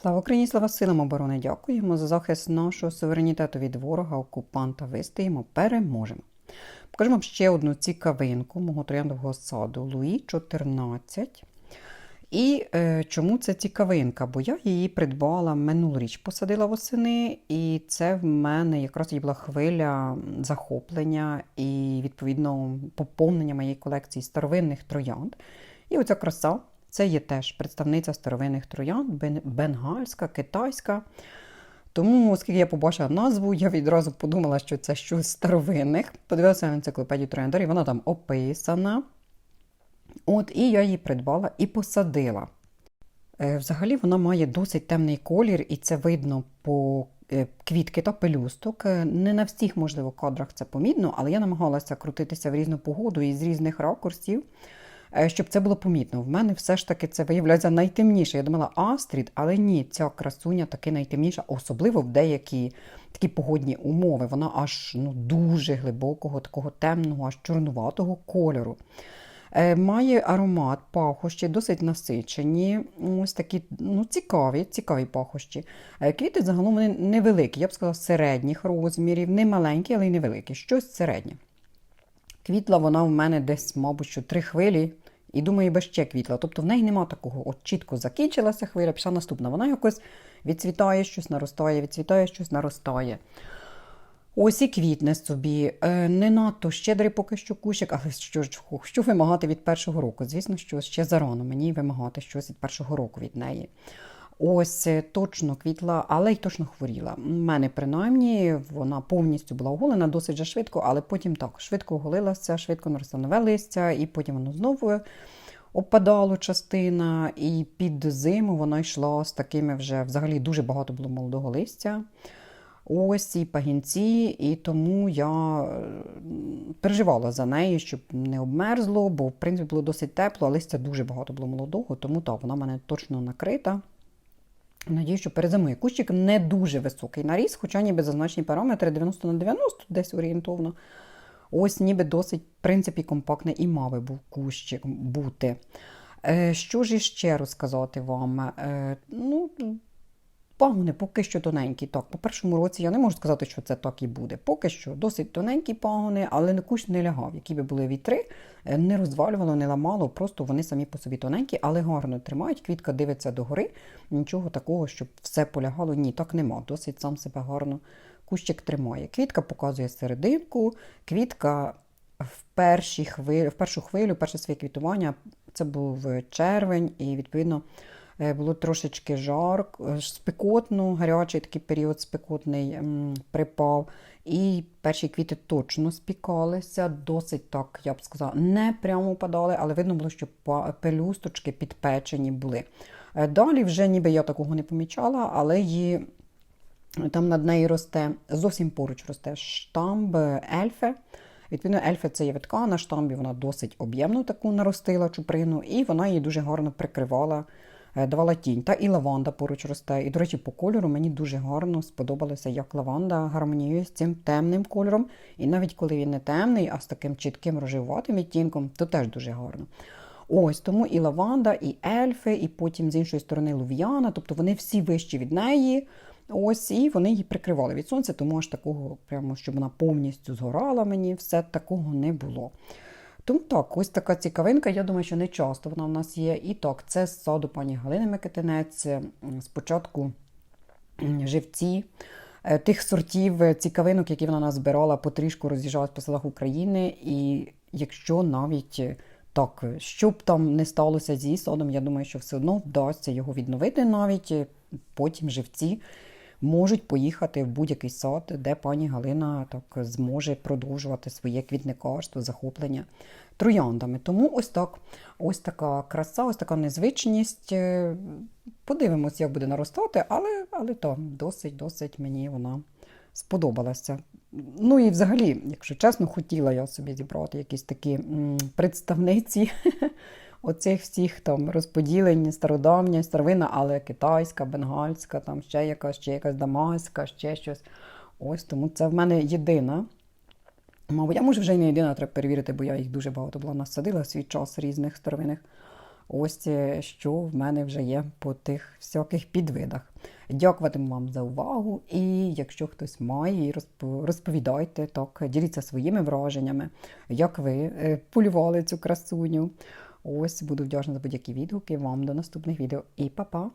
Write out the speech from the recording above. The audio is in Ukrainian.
Слава Україні, слава силам оборони! Дякуємо за захист нашого суверенітету від ворога, окупанта. Вистоїмо, переможемо. Покажу вам ще одну цікавинку мого трояндового саду Луї 14. І е, чому це цікавинка? Бо я її придбала минулоріч, посадила восени, і це в мене якраз і була хвиля захоплення і, відповідно, поповнення моєї колекції старовинних троянд. І оця краса це є теж представниця старовинних троянд, бенгальська, китайська. Тому, оскільки я побачила назву, я відразу подумала, що це щось старовинних. Подивилася на енциклопедію трояндарів, вона там описана. От, і я її придбала і посадила. Е, Взагалі вона має досить темний колір, і це видно по е, квітки та пелюсток. Е, Не на всіх, можливо, кадрах це помітно, але я намагалася крутитися в різну погоду і з різних ракурсів, щоб це було помітно. В мене все ж таки це виявляється найтемніше. Я думала, Астрід, але ні, ця красуня таки найтемніша, особливо в деякі такі погодні умови. Вона аж ну, дуже глибокого, такого темного, аж чорнуватого кольору. Е, Має аромат, пахощі, досить насичені, ось такі ну, цікаві, цікаві пахощі. Е, Квіти загалом вони невеликі, я б сказала, середніх розмірів, не маленькі, але й невеликі, щось середнє. Квітла вона в мене десь, мабуть, що три хвилі, і думаю, би ще квітла. Тобто в неї нема такого, от чітко закінчилася хвиля, пішла наступна. Вона якось відцвітає щось, наростає, відцвітає щось, наростає. Ось і квітне собі. Е, Не надто щедрий поки що кущик, але що ж що вимагати від першого року? Звісно, що ще зарано мені вимагати щось від першого року від неї. Ось е, точно квітла, але й точно хворіла. У мене принаймні вона повністю була оголена досить же швидко, але потім так швидко оголилася, швидко наростало нове листя, і потім воно знову опадало частина, і під зиму вона йшла з такими вже взагалі дуже багато було молодого листя. Ось і пагінці, і тому я переживала за нею, щоб не обмерзло, бо в принципі було досить тепло, а листя дуже багато було молодого, тому так, вона в мене точно накрита. Надію, що перезимує. Кущик не дуже високий наріс, хоча ніби зазначені параметри 90 на 90, десь орієнтовно. Ось ніби досить, в принципі, компактний і мав був кущик бути. Е, Що ж іще розказати вам? Е, Пагони поки що тоненькі. Так, по першому році я не можу сказати, що це так і буде. Поки що досить тоненькі пагони, але на кущ не лягав. Які би були вітри, е, не розвалювало, не ламало, просто вони самі по собі тоненькі, але гарно тримають. Квітка дивиться догори. Нічого такого, щоб все полягало. Ні, так нема. Досить сам себе гарно кущик тримає. Квітка показує серединку, квітка в, перші хвилі, в першу хвилю, перше своє квітування, це був червень, і відповідно. Е, Було трошечки жарко, спекотно, гарячий такий період спекотний припав. І перші квіти точно спікалися, досить так, я б сказала, не прямо падали, але видно було, що пелюсточки підпечені були. Е, Далі вже ніби я такого не помічала, але її, там над нею росте, зовсім поруч росте штамб ельфе. Відповідно, ельфи це є витка, на штамбі вона досить об'ємну таку наростила чуприну, і вона її дуже гарно прикривала е, давала тінь. Та і лаванда поруч росте. І, до речі, по кольору мені дуже гарно сподобалося, як лаванда гармоніює з цим темним кольором. І навіть коли він не темний, а з таким чітким рожевуватим відтінком, то теж дуже гарно. Ось тому і лаванда, і ельфи, і потім з іншої сторони лув'яна, тобто вони всі вищі від неї. Ось, і вони її прикривали від сонця, тому аж такого, прямо щоб вона повністю згорала мені, все такого не було. Тому так, ось така цікавинка. Я думаю, що не часто вона в нас є. І так, це з саду пані Галини Микитинець. Спочатку живці е, тих сортів е, цікавинок, які вона назбирала, потрішку роз'їжджалась по селах України. І якщо навіть е, так, що б там не сталося з її садом, я думаю, що все одно вдасться його відновити навіть. Потім живці можуть поїхати в будь-який сад, де пані Галина так зможе продовжувати своє квітникарство, захоплення трояндами. Тому ось так, ось така краса, ось така незвичність. Е, Подивимось, як буде наростати, але, але то досить-досить мені вона сподобалася. Ну і взагалі, якщо чесно, хотіла я собі зібрати якісь такі представниці оцих всіх там розподілень, стародавня, старовина, але китайська, бенгальська, там ще якась, ще якась дамаська, ще щось. Ось тому це в мене єдина. Мабуть, я можу вже не єдина, треба перевірити, бо я їх дуже багато була насадила в свій час різних старовинних. Ось е, що в мене вже є по тих всяких підвидах. Дякуватиму вам за увагу. І якщо хтось має, розповідайте так, діліться своїми враженнями, як ви е, полювали цю красуню. Ось буду вдячна за будь-які відгуки. Вам до наступних відео і па-па!